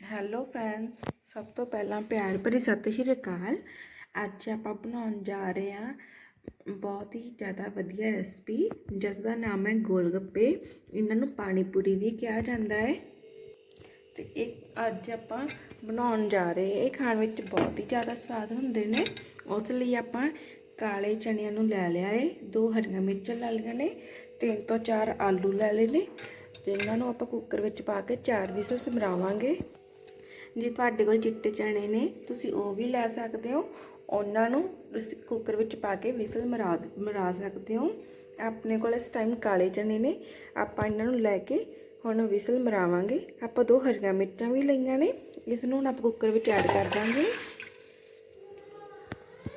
Hello friends ਸਭ ਤੋਂ ਪਹਿਲਾਂ ਪਿਆਰ ਭਰੀ ਸਤਿ ਸ਼੍ਰੀ ਅਕਾਲ। ਅੱਜ ਆਪਾਂ ਬਣਾਉਣ ਜਾ ਰਹੇ ਹਾਂ ਬਹੁਤ ਹੀ ਜ਼ਿਆਦਾ ਵਧੀਆ ਰੈਸਪੀ ਜਿਸ ਦਾ ਨਾਮ ਹੈ ਗੋਲਗੱਪੇ। ਇਹਨਾਂ ਨੂੰ ਪਾਣੀ ਪੂਰੀ ਵੀ ਕਿਹਾ ਜਾਂਦਾ ਹੈ। ਤੇ ਇਹ ਅੱਜ ਆਪਾਂ ਬਣਾਉਣ ਜਾ ਰਹੇ ਹਾਂ। ਇਹ ਖਾਣ ਵਿੱਚ ਬਹੁਤ ਹੀ ਜ਼ਿਆਦਾ ਸਵਾਦ ਹੁੰਦੇ ਨੇ। ਉਸ ਲਈ ਆਪਾਂ ਕਾਲੇ ਚਣਿਆਂ ਨੂੰ ਲੈ ਲਿਆ ਏ ਦੋ ਹਰੀਆਂ ਮਿਰਚਾਂ ਲੈ ਲਈਆਂ ਨੇ, ਤਿੰਨ ਤੋਂ ਚਾਰ ਆਲੂ ਲੈ ਲਏ ਨੇ। ਤੇ ਇਹਨਾਂ ਨੂੰ ਆਪਾਂ ਕੁੱਕਰ ਵਿੱਚ ਪਾ ਕੇ ਚਾਰ ਵਿਸਲਸ ਮਰਾਵਾਂਗੇ ਜੇ ਤੁਹਾਡੇ ਕੋਲ ਚਿੱਟੇ ਚਣੇ ਨੇ, ਤੁਸੀਂ ਉਹ ਵੀ ਲੈ ਸਕਦੇ ਹੋ। ਉਹਨਾਂ ਨੂੰ ਕੁੱਕਰ ਵਿੱਚ ਪਾ ਕੇ ਵਿਸਲ ਮਰਾ ਮਰਾ ਸਕਦੇ ਹੋ। ਆਪਣੇ ਕੋਲ ਇਸ ਟਾਈਮ ਕਾਲੇ ਚਣੇ ਨੇ। ਆਪਾਂ ਇਹਨਾਂ ਨੂੰ ਲੈ ਕੇ ਹੁਣ ਵਿਸਲ ਮਰਾਵਾਂਗੇ। ਆਪਾਂ ਦੋ ਹਰੀਆਂ ਮਿਰਚਾਂ ਵੀ ਲਈਆਂ ਨੇ। ਇਸ ਨੂੰ ਹੁਣ ਆਪਾਂ ਕੁੱਕਰ ਵਿੱਚ ਐਡ ਕਰ ਦਾਂਗੇ।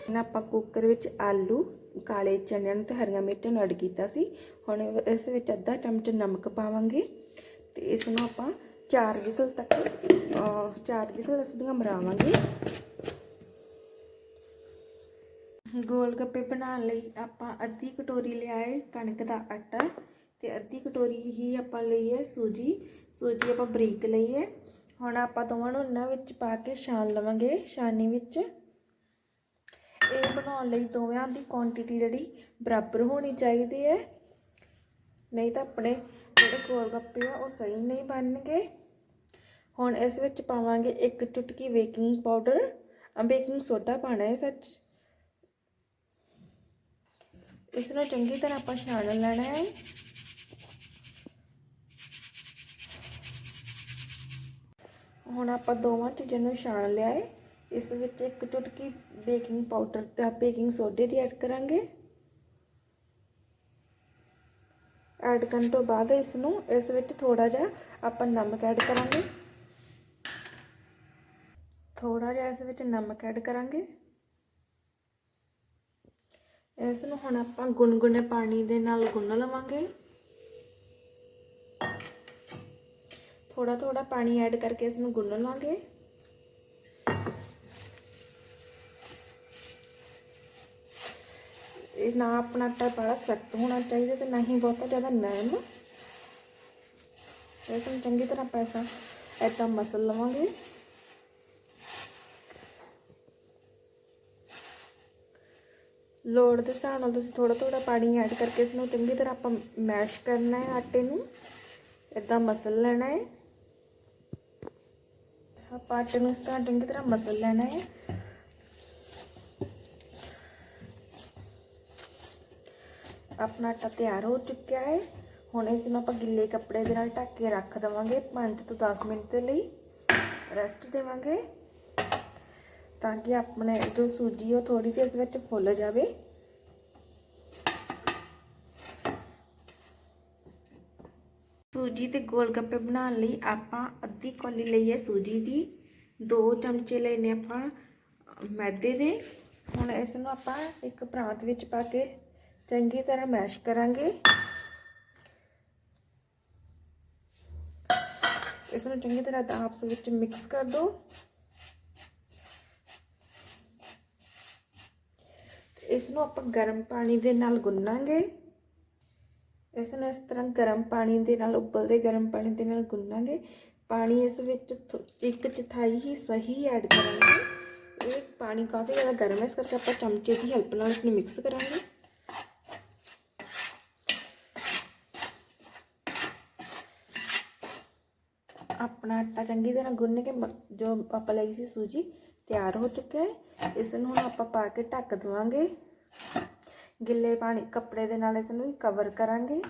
ਨਾ ਆਪਾਂ ਕੁੱਕਰ ਵਿੱਚ ਆਲੂ, ਕਾਲੇ ਚਨਿਆਂ ਨੂੰ ਤੇ ਹਰੀਆਂ ਮਿਰਚਾਂ ਨੂੰ ਐਡ ਕੀਤਾ ਸੀ। ਹੁਣ ਇਸ ਵਿੱਚ ਅੱਧਾ ਚਮਚ ਨਮਕ ਪਾਵਾਂਗੇ। ਤੇ ਇਸ ਨੂੰ ਆਪਾਂ ਚਾਰ ਵਿਸਲ ਤੱਕ ਚਾਰ ਵਿਸਲ ਇਸ ਦੀਆਂ ਮਰਾਵਾਂਗੇ ਗੋਲ ਗੱਪੇ ਬਣਾਉਣ ਲਈ ਆਪਾਂ ਅੱਧੀ ਕਟੋਰੀ ਲਿਆਏ ਕਣਕ ਦਾ ਆਟਾ ਤੇ ਅੱਧੀ ਕਟੋਰੀ ਹੀ ਆਪਾਂ ਲਈ ਹੈ ਸੂਜੀ। ਸੂਜੀ ਆਪਾਂ ਬਰੀਕ ਲਈ ਹੈ। ਹੁਣ ਆਪਾਂ ਦੋਵਾਂ ਨੂੰ ਇਹਨਾਂ ਵਿੱਚ ਪਾ ਕੇ ਛਾਣ ਲਵਾਂਗੇ ਛਾਨੀ ਵਿੱਚ। ਇਹ ਬਣਾਉਣ ਲਈ ਦੋਵਾਂ ਦੀ ਕੁਆਂਟੀਟੀ ਜਿਹੜੀ ਬਰਾਬਰ ਹੋਣੀ ਚਾਹੀਦੀ ਹੈ। ਨਹੀਂ ਤਾਂ ਆਪਣੇ ਜਿਹੜੇ ਗੋਲ ਗੱਪੇ ਆ ਉਹ ਸਹੀ ਨਹੀਂ ਬਣਨਗੇ। ਹੁਣ ਇਸ ਵਿੱਚ ਪਾਵਾਂਗੇ ਇੱਕ ਚੁਟਕੀ ਬੇਕਿੰਗ ਪਾਊਡਰ ਬੇਕਿੰਗ ਸੋਡਾ ਪਾਣਾ ਹੈ ਸੱਚ। ਇਸ ਨੂੰ ਚੰਗੀ ਤਰ੍ਹਾਂ ਆਪਾਂ ਛਾਣ ਲੈਣਾ ਹੈ। ਹੁਣ ਆਪਾਂ ਦੋਵਾਂ ਚੀਜ਼ਾਂ ਨੂੰ ਛਾਣ ਲਿਆ ਹੈ। ਇਸ ਵਿੱਚ ਇੱਕ ਚੁਟਕੀ ਬੇਕਿੰਗ ਪਾਊਡਰ ਤੇ ਬੇਕਿੰਗ ਸੋਡੇ ਦੀ ਐਡ ਕਰਾਂਗੇ। ਐਡ ਕਰਨ ਤੋਂ ਬਾਅਦ ਇਸ ਨੂੰ, ਇਸ ਵਿੱਚ ਥੋੜਾ ਜਿਹਾ ਆਪਾਂ ਨਮਕ ਐਡ ਕਰਾਂਗੇ। ਥੋੜਾ ਜਿਹਾ ਇਸ ਵਿੱਚ ਨਮਕ ਐਡ ਕਰਾਂਗੇ। ਇਸ ਨੂੰ ਹੁਣ ਆਪਾਂ ਗੁਨਗੁਨੇ ਪਾਣੀ ਦੇ ਨਾਲ ਗੁੰਨ ਲਵਾਂਗੇ। ਥੋੜਾ ਥੋੜਾ ਪਾਣੀ ਐਡ ਕਰਕੇ ਇਸ ਨੂੰ ਗੁੰਨ ਲਾਂਗੇ ਇਹ ਨਾ ਆਪਣਾ ਆਟਾ ਬੜਾ ਸਖਤ ਹੋਣਾ ਚਾਹੀਦਾ ਤੇ ਨਾ ਹੀ ਬਹੁਤਾ ਜ਼ਿਆਦਾ ਨਰਮ। ਇਸ ਨੂੰ ਚੰਗੀ ਤਰ੍ਹਾਂ ਪੈਸਾ ਐਦਾਂ ਮਸਲ ਲਵਾਂਗੇ। ਲੋੜ ਦੇ ਹਿਸਾਬ ਨਾਲ ਤੁਸੀਂ ਥੋੜਾ ਥੋੜਾ ਪਾਣੀ ਐਡ ਕਰਕੇ ਇਸ ਨੂੰ ਚੰਗੀ ਤਰ੍ਹਾਂ ਆਪਾਂ ਮੈਸ਼ ਕਰਨਾ ਹੈ ਆਟੇ ਨੂੰ। ਇਦਾਂ ਮਸਲ ਲੈਣਾ ਹੈ। ਆਪਾਂ ਆਟੇ ਨੂੰ ਇਸ ਤਰ੍ਹਾਂ ਚੰਗੀ ਤਰ੍ਹਾਂ ਮਸਲ ਲੈਣਾ ਹੈ। ਆਪਣਾ ਆਟਾ ਤਿਆਰ ਹੋ ਚੁੱਕਿਆ ਹੈ। ਹੁਣ ਇਸ ਨੂੰ ਆਪਾਂ ਗਿੱਲੇ ਕੱਪੜੇ ਦੇ ਨਾਲ ਢੱਕ ਕੇ ਰੱਖ ਦੇਵਾਂਗੇ 5 ਤੋਂ 10 ਮਿੰਟ ਦੇ ਲਈ। ਰੈਸਟ ਦੇਵਾਂਗੇ। ਤਾਂ ਕਿ ਆਪਣੇ ਜੋ ਸੂਜੀ ਉਹ ਥੋੜੀ ਜਿਹੀ ਇਸ ਵਿੱਚ ਫੁੱਲ ਜਾਵੇ। ਸੂਜੀ ਤੇ ਗੋਲ ਗੱਪੇ ਬਣਾਉਣ ਲਈ ਆਪਾਂ ਅੱਧੀ ਕੌਲੀ ਲਈ ਹੈ ਸੂਜੀ ਦੀ। ਦੋ ਚਮਚੇ ਲਏ ਨੇ ਆਪਾਂ ਮੈਦੇ ਦੇ। ਹੁਣ ਇਸ ਨੂੰ ਆਪਾਂ ਇੱਕ ਪ੍ਰਾਂਤ ਵਿੱਚ ਪਾ ਕੇ ਚੰਗੀ ਤਰ੍ਹਾਂ ਮੈਸ਼ ਕਰਾਂਗੇ। ਇਸ ਨੂੰ ਚੰਗੀ ਤਰ੍ਹਾਂ ਆਪਸ ਵਿੱਚ ਮਿਕਸ ਕਰ ਦਿਓ ਇਸ ਨੂੰ ਆਪਾਂ ਗਰਮ ਪਾਣੀ ਦੇ ਨਾਲ ਗੁੰਨਾਂਗੇ। ਇਸ ਨੂੰ ਇਸ ਤਰ੍ਹਾਂ ਗਰਮ ਪਾਣੀ ਦੇ ਨਾਲ, ਉਬਲਦੇ ਗਰਮ ਪਾਣੀ ਦੇ ਨਾਲ ਗੁੰਨਾਂਗੇ। ਪਾਣੀ ਇਸ ਵਿੱਚ ਇੱਕ ਚੌਥਾਈ ਹੀ ਸਹੀ ਐਡ ਕਰਾਂਗੇ। ਇਹ ਪਾਣੀ ਕਾਫੀ ਜ਼ਿਆਦਾ ਗਰਮ ਹੈ, ਇਸ ਕਰਕੇ ਆਪਾਂ ਚਮਚੇ ਦੀ ਹੈਲਪ ਨਾਲ ਇਸ ਨੂੰ ਮਿਕਸ ਕਰਾਂਗੇ। ਆਪਣਾ ਆਟਾ ਚੰਗੀ ਤਰ੍ਹਾਂ ਗੁੰਨ ਕੇ ਜੋ ਆਪਾਂ ਲਈ ਸੀ ਸੂਜੀ ਤਿਆਰ ਹੋ ਚੁੱਕਿਆ ਹੈ। ਇਸ ਨੂੰ ਹੁਣ ਆਪਾਂ ਪਾ ਕੇ ਢੱਕ ਦਵਾਂਗੇ। ਗਿੱਲੇ ਪਾਣੀ, ਕੱਪੜੇ ਦੇ ਨਾਲ ਇਸ ਨੂੰ ਕਵਰ ਕਰਾਂਗੇ।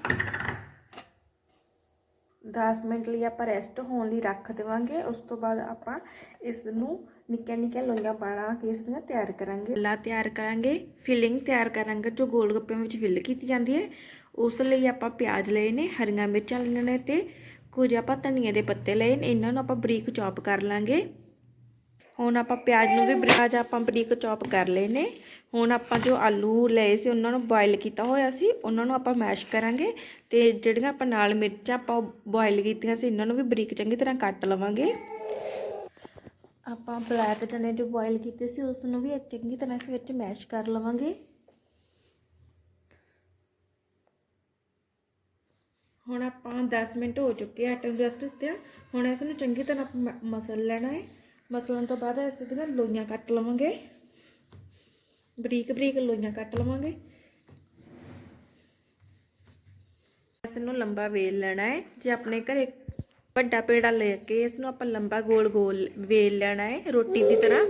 10 ਮਿੰਟ ਲਈ ਆਪਾਂ ਰੈਸਟ ਹੋਣ ਲਈ ਰੱਖ ਦੇਵਾਂਗੇ। ਉਸ ਤੋਂ ਬਾਅਦ ਆਪਾਂ ਇਸ ਨੂੰ ਨਿੱਕੀਆਂ ਨਿੱਕੀਆਂ ਲੋਈਆਂ ਬਣਾ ਕੇ ਇਸ ਦੀਆਂ ਤਿਆਰ ਕਰਾਂਗੇ। ਲਾ ਤਿਆਰ ਕਰਾਂਗੇ ਫਿਲਿੰਗ ਤਿਆਰ ਕਰਾਂਗੇ, ਜੋ ਗੋਲ ਗੱਪਿਆਂ ਵਿੱਚ ਫਿਲ ਕੀਤੀ ਜਾਂਦੀ ਹੈ। ਉਸ ਲਈ ਆਪਾਂ ਪਿਆਜ਼ ਲਏ ਨੇ, ਹਰੀਆਂ ਮਿਰਚਾਂ ਲਈਆਂ ਨੇ ਤੇ ਕੁਝ ਆਪਾਂ ਧਨੀਏ ਦੇ ਪੱਤੇ ਲਏ ਨੇ। ਇਹਨਾਂ ਨੂੰ ਆਪਾਂ ਬਰੀਕ ਚੌਪ ਕਰ ਲਾਂਗੇ। ਹੁਣ ਆਪਾਂ ਪਿਆਜ਼ ਨੂੰ ਵੀ ਪਿਆਜ਼ ਆਪਾਂ ਬਰੀਕ ਚੌਪ ਕਰ ਲਏ ਨੇ। ਹੁਣ ਆਪਾਂ ਜੋ ਆਲੂ ਲਏ ਸੀ, ਉਹਨਾਂ ਨੂੰ ਬੋਇਲ ਕੀਤਾ ਹੋਇਆ ਸੀ, ਉਹਨਾਂ ਨੂੰ ਆਪਾਂ ਮੈਸ਼ ਕਰਾਂਗੇ ਤੇ ਜਿਹੜੀਆਂ ਆਪਾਂ ਨਾਲ ਮਿਰਚਾਂ ਆਪਾਂ ਬੋਇਲ ਕੀਤੀਆਂ ਸੀ, ਇਹਨਾਂ ਨੂੰ ਵੀ ਬਰੀਕ ਚੰਗੀ ਤਰ੍ਹਾਂ ਕੱਟ ਲਵਾਂਗੇ। ਆਪਾਂ ਬਲੈਕ ਚਨੇ ਜੋ ਬੋਇਲ ਕੀਤੇ ਸੀ, ਉਸ ਨੂੰ ਵੀ ਚੰਗੀ ਤਰ੍ਹਾਂ ਇਸ ਵਿੱਚ ਮੈਸ਼ ਕਰ ਲਵਾਂਗੇ। ਹੁਣ ਆਪਾਂ 10 ਮਿੰਟ ਹੋ ਚੁੱਕੇ ਆ, ਆਟੇ ਨੂੰ ਰੈਸਟ ਦਿੱਤੇ ਹੁਣ ਇਸ ਨੂੰ ਚੰਗੀ ਤਰ੍ਹਾਂ ਮ- ਮਸਲ ਲੈਣਾ ਹੈ। ਮਸਲਣ ਤੋਂ ਬਾਅਦ ਅਸੀਂ ਦੀਆਂ ਲੋਈਆਂ ਕੱਟ ਲਵਾਂਗੇ। ਬਰੀਕ ਬਰੀਕ ਲੋਈਆਂ ਕੱਟ ਲਵਾਂਗੇ। ਇਸ ਨੂੰ ਲੰਬਾ ਵੇਲ ਲੈਣਾ ਹੈ। ਜੇ ਆਪਣੇ ਘਰੇ ਵੱਡਾ ਪੇੜਾ ਲੈ ਕੇ ਇਸ ਨੂੰ ਆਪਾਂ ਲੰਬਾ ਗੋਲ ਗੋਲ ਵੇਲ ਲੈਣਾ ਹੈ ਰੋਟੀ ਦੀ ਤਰ੍ਹਾਂ।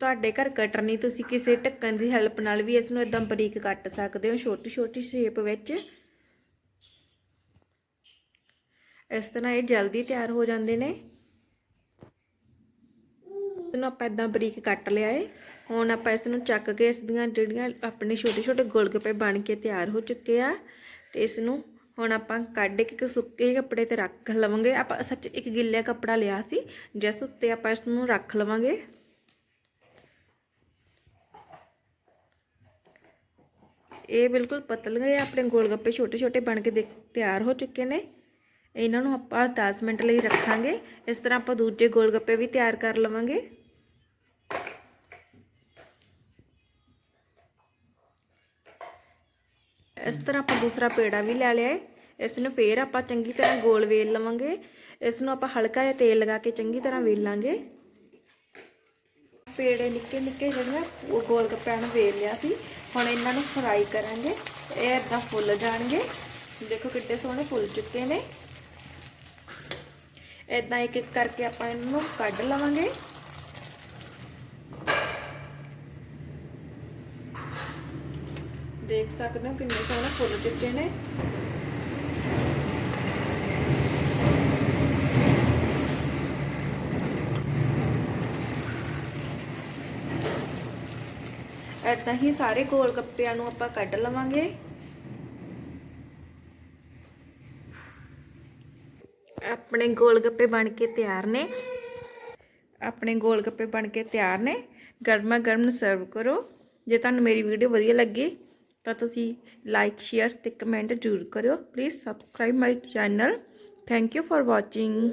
ਤੁਹਾਡੇ ਘਰ ਕਟਰ ਨਹੀਂ, ਤੁਸੀਂ ਕਿਸੇ ਢੱਕਣ ਦੀ ਹੈਲਪ ਨਾਲ ਵੀ ਇਸ ਨੂੰ ਇਦਾਂ ਬਰੀਕ ਕੱਟ ਸਕਦੇ ਹੋ, ਛੋਟੀ ਛੋਟੀ ਸ਼ੇਪ ਵਿੱਚ। ਇਸ ਤਰ੍ਹਾਂ ਇਹ ਜਲਦੀ ਤਿਆਰ ਹੋ ਜਾਂਦੇ ਨੇ। ਇਹਨੂੰ ਆਪਾਂ ਇਦਾਂ ਬਰੀਕ ਕੱਟ ਲਿਆ ਏ। ਹੁਣ ਆਪਾਂ ਇਸ ਨੂੰ ਚੱਕ ਕੇ ਇਸ ਦੀਆਂ ਜਿਹੜੀਆਂ ਆਪਣੇ ਛੋਟੇ ਛੋਟੇ ਗੋਲਗੱਪੇ ਬਣ ਕੇ ਤਿਆਰ ਹੋ ਚੁੱਕੇ ਆ, ਤੇ ਇਸ ਨੂੰ ਹੁਣ ਆਪਾਂ ਕੱਢ ਕੇ ਇੱਕ ਸੁੱਕੇ ਕੱਪੜੇ ਤੇ ਰੱਖ ਲਵਾਂਗੇ। ਆਪਾਂ ਸੱਚ ਇੱਕ ਗਿੱਲਾ ਕੱਪੜਾ ਲਿਆ ਸੀ, ਜਿਸ ਉੱਤੇ ਆਪਾਂ ਇਸ ਨੂੰ ਰੱਖ ਲਵਾਂਗੇ। ਇਹ ਬਿਲਕੁਲ ਪਤਲੇ ਆਪਣੇ ਗੋਲਗੱਪੇ ਛੋਟੇ ਛੋਟੇ ਬਣ ਕੇ ਦੇਖ- ਤਿਆਰ ਹੋ ਚੁੱਕੇ ਨੇ। ਇਹਨਾਂ ਨੂੰ ਆਪਾਂ 10 ਮਿੰਟ ਲਈ ਰੱਖਾਂਗੇ। ਇਸ ਤਰ੍ਹਾਂ ਆਪਾਂ ਦੂਜੇ ਗੋਲਗੱਪੇ ਵੀ ਤਿਆਰ ਕਰ ਲਵਾਂਗੇ। ਇਸ ਤਰ੍ਹਾਂ ਆਪਾਂ ਦੂਸਰਾ ਪੇੜਾ ਵੀ ਲੈ ਲਿਆ ਹੈ ਇਸ ਨੂੰ ਫੇਰ ਆਪਾਂ ਚੰਗੀ ਤਰ੍ਹਾਂ ਗੋਲ ਵੇਲ ਲਵਾਂਗੇ। ਇਸ ਨੂੰ ਆਪਾਂ ਹਲਕਾ ਜਿਹਾ ਤੇਲ ਲਗਾ ਕੇ ਚੰਗੀ ਤਰ੍ਹਾਂ ਵੇਲਾਂਗੇ ਪੇੜੇ ਨਿੱਕੇ ਨਿੱਕੇ ਜਿਹੜੇ ਉਹ ਗੋਲ ਗੱਪਿਆਂ ਨੂੰ ਵੇਲ ਲਿਆ ਸੀ। ਹੁਣ ਇਹਨਾਂ ਨੂੰ ਫਰਾਈ ਕਰਾਂਗੇ। ਇਹ ਇਦਾਂ ਫੁੱਲ ਜਾਣਗੇ। ਦੇਖੋ ਕਿੱਡੇ ਸੋਹਣੇ ਫੁੱਲ ਚੁੱਕੇ ਨੇ। ਇਦਾਂ ਇੱਕ ਇੱਕ ਕਰਕੇ ਆਪਾਂ ਇਹਨਾਂ ਨੂੰ ਕੱਢ ਲਵਾਂਗੇ। ਦੇਖ ਸਕਦੇ ਹੋ ਕਿੰਨੇ ਸੋਹਣੇ ਫੁੱਲ ਚੁੱਕੇ ਨੇ। ਏਦਾਂ ਹੀ ਸਾਰੇ ਗੋਲ ਗੱਪਿਆਂ ਨੂੰ ਆਪਾਂ ਕੱਢ ਲਵਾਂਗੇ। ਆਪਣੇ ਗੋਲ ਗੱਪੇ ਬਣ ਕੇ ਤਿਆਰ ਨੇ। ਆਪਣੇ ਗੋਲ ਗੱਪੇ ਬਣ ਕੇ ਤਿਆਰ ਨੇ। ਗਰਮਾ ਗਰਮ ਸਰਵ ਕਰੋ। ਜੇ ਤੁਹਾਨੂੰ ਮੇਰੀ ਵੀਡੀਓ ਵਧੀਆ ਲੱਗੀ ਤਾਂ ਤੁਸੀਂ ਲਾਈਕ ਸ਼ੇਅਰ ਤੇ ਕਮੈਂਟ ਜ਼ਰੂਰ ਕਰਿਓ। Please subscribe my channel thank you for watching